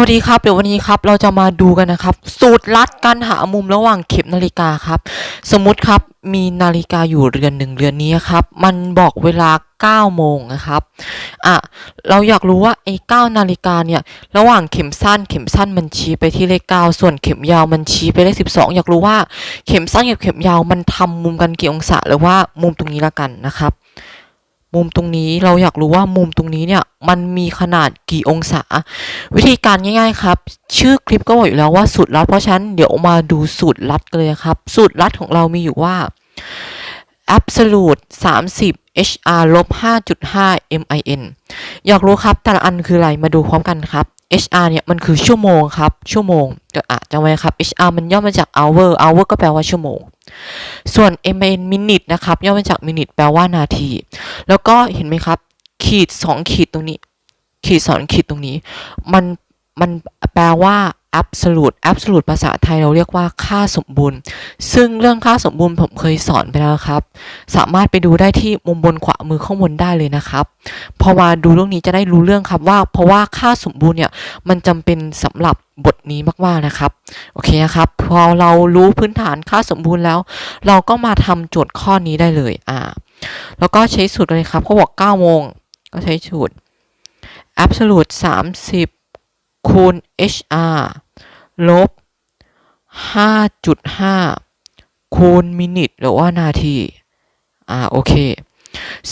วัสดีครับเดี๋ยววันนี้ครับเราจะมาดูกันนะครับ สูตรลัดการหามุมระหว่างเข็มนาฬิกาครับ สมมุติครับมีนาฬิกาอยู่เรือนหนึ่งเรือนนี้ครับมันบอกเวลา9โมงนะครับอะเราอยากรู้ว่าไอ้9นาฬิกาเนี่ยระหว่างเข็มสั้นเข็มสั้นมันชี้ไปที่เลข9ส่วนเข็มยาวมันชี้ไปเลข12 อยากรู้ว่าเข็มสั้นกับเข็มยาวมันทำมุมกันกี่องศาหรือว่ามุมตรงนี้ละกันนะครับ มุมตรงนี้เราอยากรู้ว่ามุมตรงนี้เนี่ยมันมีขนาดกี่องศา วิธีการง่ายๆครับ ชื่อคลิปก็บอกอยู่แล้วว่าสูตรลัด เพราะฉะนั้นเดี๋ยวมาดูสูตรลัดกันเลยครับ สูตรลัดของเรามีอยู่ว่า absolute 30 hr ลบ5.5 min อยากรู้ครับแต่ละอันคืออะไรมาดูพร้อมกันครับ hr เนี่ยมันคือชั่วโมงครับ ชั่วโมงจะอะจำไว้ครับ hr มันย่อมาจาก hour hour ก็แปลว่าชั่วโมง ส่วน min minute นะครับ ย่อมาจาก minute แปลว่านาที แล้วก็เห็นไหมครับ ขีดสองขีดตรงนี้ ขีดสองขีดตรงนี้ มันมันแปลว่า absolute absolute ภาษาไทยเราเรียกว่าค่าสมบูรณ์ ซึ่งเรื่องค่าสมบูรณ์ผมเคยสอนไปแล้วครับ สามารถไปดูได้ที่มุมบนขวามือข้างบนได้เลยนะครับพอมาดูเรื่องนี้จะได้รู้เรื่องครับว่า เพราะว่าค่าสมบูรณ์เนี่ยมันจำเป็นสำหรับบทนี้มากๆนะครับ โอเคนะครับ พอเรารู้พื้นฐานค่าสมบูรณ์แล้ว เราก็มาทำโจทย์ข้อนี้ได้เลย อ่า แล้วก็ใช้สูตรเลยครับเขาบอก9โมงก็ใช้สูตร absolute 30 คูณ hr ลบ 5.5 คูณมินิทหรือว่านาที อ่า โอเค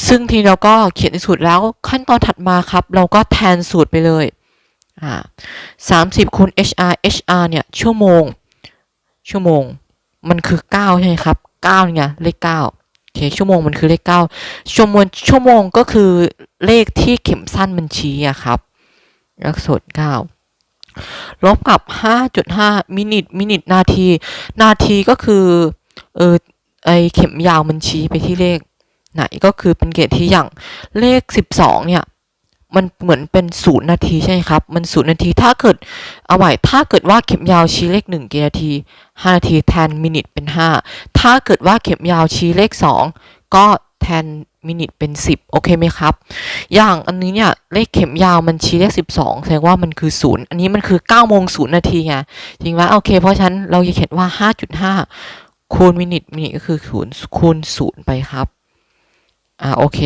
ซึ่งทีเราก็เขียนในสูตรแล้วขั้นตอนถัดมาครับ เราก็แทนสูตรไปเลย อ่า30 คูณ hr hr เนี่ย ชั่วโมง ชั่วโมง มันคือ 9 ใช่ไหมครับ 9 เนี่ย เลข 9 เคชั่วโมงมันคือเลข 9 ชั่วโมงชั่วโมงก็คือเลขที่เข็มสั้นมันชี้อะครับลักษณ9ลบกับ 5.5 มินิทมินิทนาที นาทีก็คือเออไอเข็มยาวมันชี้ไปที่เลขไหนก็คือเป็นเกรดที่อย่างเลข 12 เนี่ย มันเหมือนเป็นศูนย์นาทีใช่ไหมครับ มันศูนย์นาที ถ้าเกิดเอาใหม่ถ้าเกิดว่าเข็มยาวชี้เลข1กี่นาที5นาทีแทนมินิทเป็น5ถ้าเกิดว่าเข็มยาวชี้เลข2ก็แทนมินิทเป็น10โอเคไหมครับ อย่างอันนี้เนี่ยเลขเข็มยาวมันชี้เลข12แสดงว่ามันคือ0อันนี้มันคือ9โมง0นย์นาทีไงจริงไหมโอเค เพราะฉะนั้นเราจะเขียนว่า5.5คูณมินิทมินิทก็คือ0คูณ0ไปครับอ่าโอเค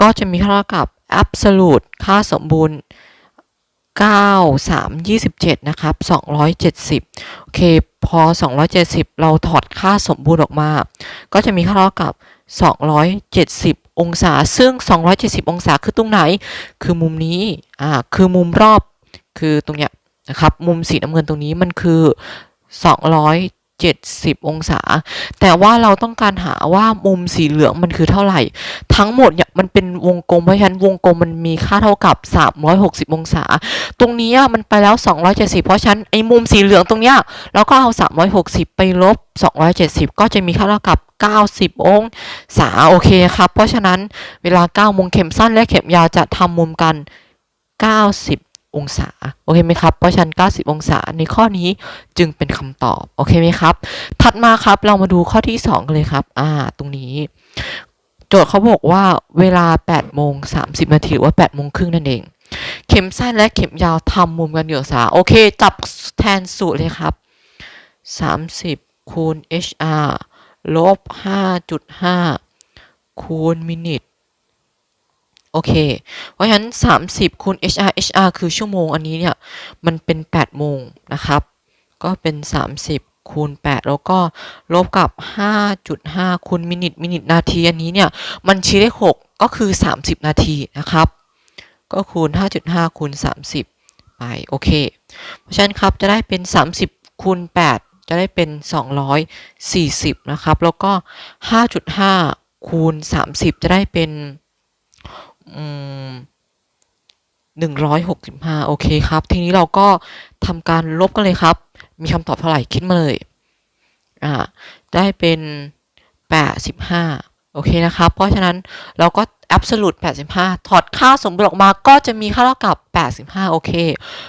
ก็จะมีค่าเท่ากับ absolute ค่าสมบูรณ์ 9 3 27 นะครับ 270 โอเค พอ 270 เราถอดค่าสมบูรณ์ออกมา ก็จะมีค่าเท่ากับ 270 องศา ซึ่ง 270 องศาคือตรงไหน คือมุมนี้ อ่า คือมุมรอบ คือตรงเนี้ยนะครับ มุมสีน้ำเงินตรงนี้มันคือ 70 องศา แต่ว่าเราต้องการหาว่ามุมสีเหลืองมันคือเท่าไหร่ ทั้งหมดเนี่ยมันเป็นวงกลมเพราะฉะนั้นวงกลมมันมีค่าเท่ากับ 360 องศา ตรงนี้มันไปแล้ว 270 เพราะฉะนั้นไอ้มุมสีเหลืองตรงเนี้ยเราก็เอา 360 ไปลบ 270 ก็จะมีค่าเท่ากับ 90 องศาโอเคครับ เพราะฉะนั้นเวลา9โมงเข็มสั้นและเข็มยาวจะทำมุมกัน 90 องศา โอเคไหมครับ เพราะชั้น90 องศา ในข้อนี้จึงเป็นคำตอบ โอเคไหมครับ ถัดมาครับเรามาดูข้อที่ 2 กันเลยครับ อ่า ตรงนี้ โจทย์เขาบอกว่าเวลา 8 โมง 30 นาทีหรือว่า 8 โมงครึ่งนั่นเอง เข็มสั้นและเข็มยาวทำมุมกันอยู่องศาโอเค จับแทนสูตรเลยครับ 30 คูณ hr ลบ 5.5 คูณมินิท โอเค เพราะฉะนั้น 30คูณ hr hr คือชั่วโมงอันนี้เนี่ย มันเป็น8โมงนะครับ ก็เป็น 30คูณ8แล้วก็ลบกับ 5.5คูณมินิทมินิทนาทีอันนี้เนี่ย มันชี้เลข6ก็คือ 30 นาทีนะครับ ก็คูณ 5.5คูณ30 ไป โอเค เพราะฉะนั้นครับจะได้เป็น 30คูณ8จะได้เป็น 240 นะครับ แล้วก็ 5.5คูณ30 จะได้เป็น อืม165โอเคครับ ทีนี้เราก็ทำการลบกันเลยครับ มีคำตอบเท่าไหร่คิดมาเลย อ่า ได้เป็น85โอเคนะครับ เพราะฉะนั้นเราก็ absolute 85 ถอดค่าสมบูรณ์ออกมาก็จะมีค่าเท่ากับ 85 โอเค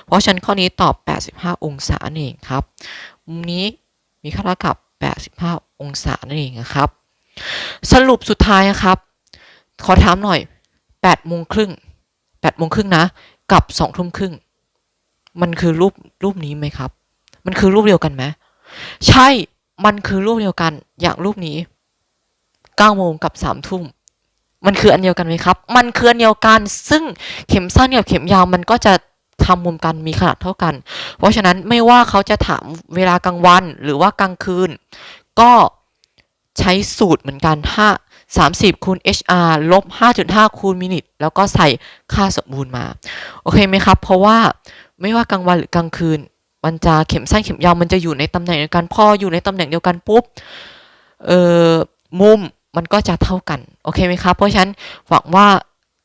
เพราะฉะนั้นข้อนี้ตอบ 85 องศานั่นเองครับ มุมนี้มีค่าเท่ากับ 85 องศานั่นเองนะครับ สรุปสุดท้ายนะครับ ขอถามหน่อย 8โมงครึ่ง8โมงครึ่งนะ กับ2ทุ่มครึ่ง มันคือรูปรูปนี้ไหมครับ มันคือรูปเดียวกันไหมใช่ มันคือรูปเดียวกัน อย่างรูปนี้เก้าโมงกับสามทุ่ม มันคืออันเดียวกันไหมครับ มันคืออันเดียวกัน ซึ่งเข็มสั้นกับเข็มยาวมันก็จะทำมุมกันมีขนาดเท่ากัน เพราะฉะนั้นไม่ว่าเขาจะถามเวลากลางวันหรือว่ากลางคืน ก็ใช้สูตรเหมือนกัน5 30คูณ HR ลบ 5.5 คูณมินิทแล้วก็ใส่ค่าสมบูรณ์มา โอเคไหมครับ เพราะว่าไม่ว่ากลางวันหรือกลางคืน มันจะเข็มสั้นเข็มยาวมันจะอยู่ในตำแหน่งเดียวกัน พออยู่ในตำแหน่งเดียวกันปุ๊บ เอ่อ มุมมันก็จะเท่ากัน โอเคไหมครับ เพราะฉะนั้นหวังว่า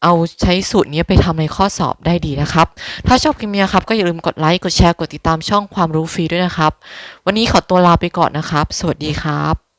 เอาใช้สูตรนี้ไปทำในข้อสอบได้ดีนะครับ ถ้าชอบคลิปนี้ครับก็อย่าลืมกดไลค์ กดแชร์ กดติดตามช่องความรู้ฟรีด้วยนะครับ วันนี้ขอตัวลาไปก่อนนะครับ สวัสดีครับ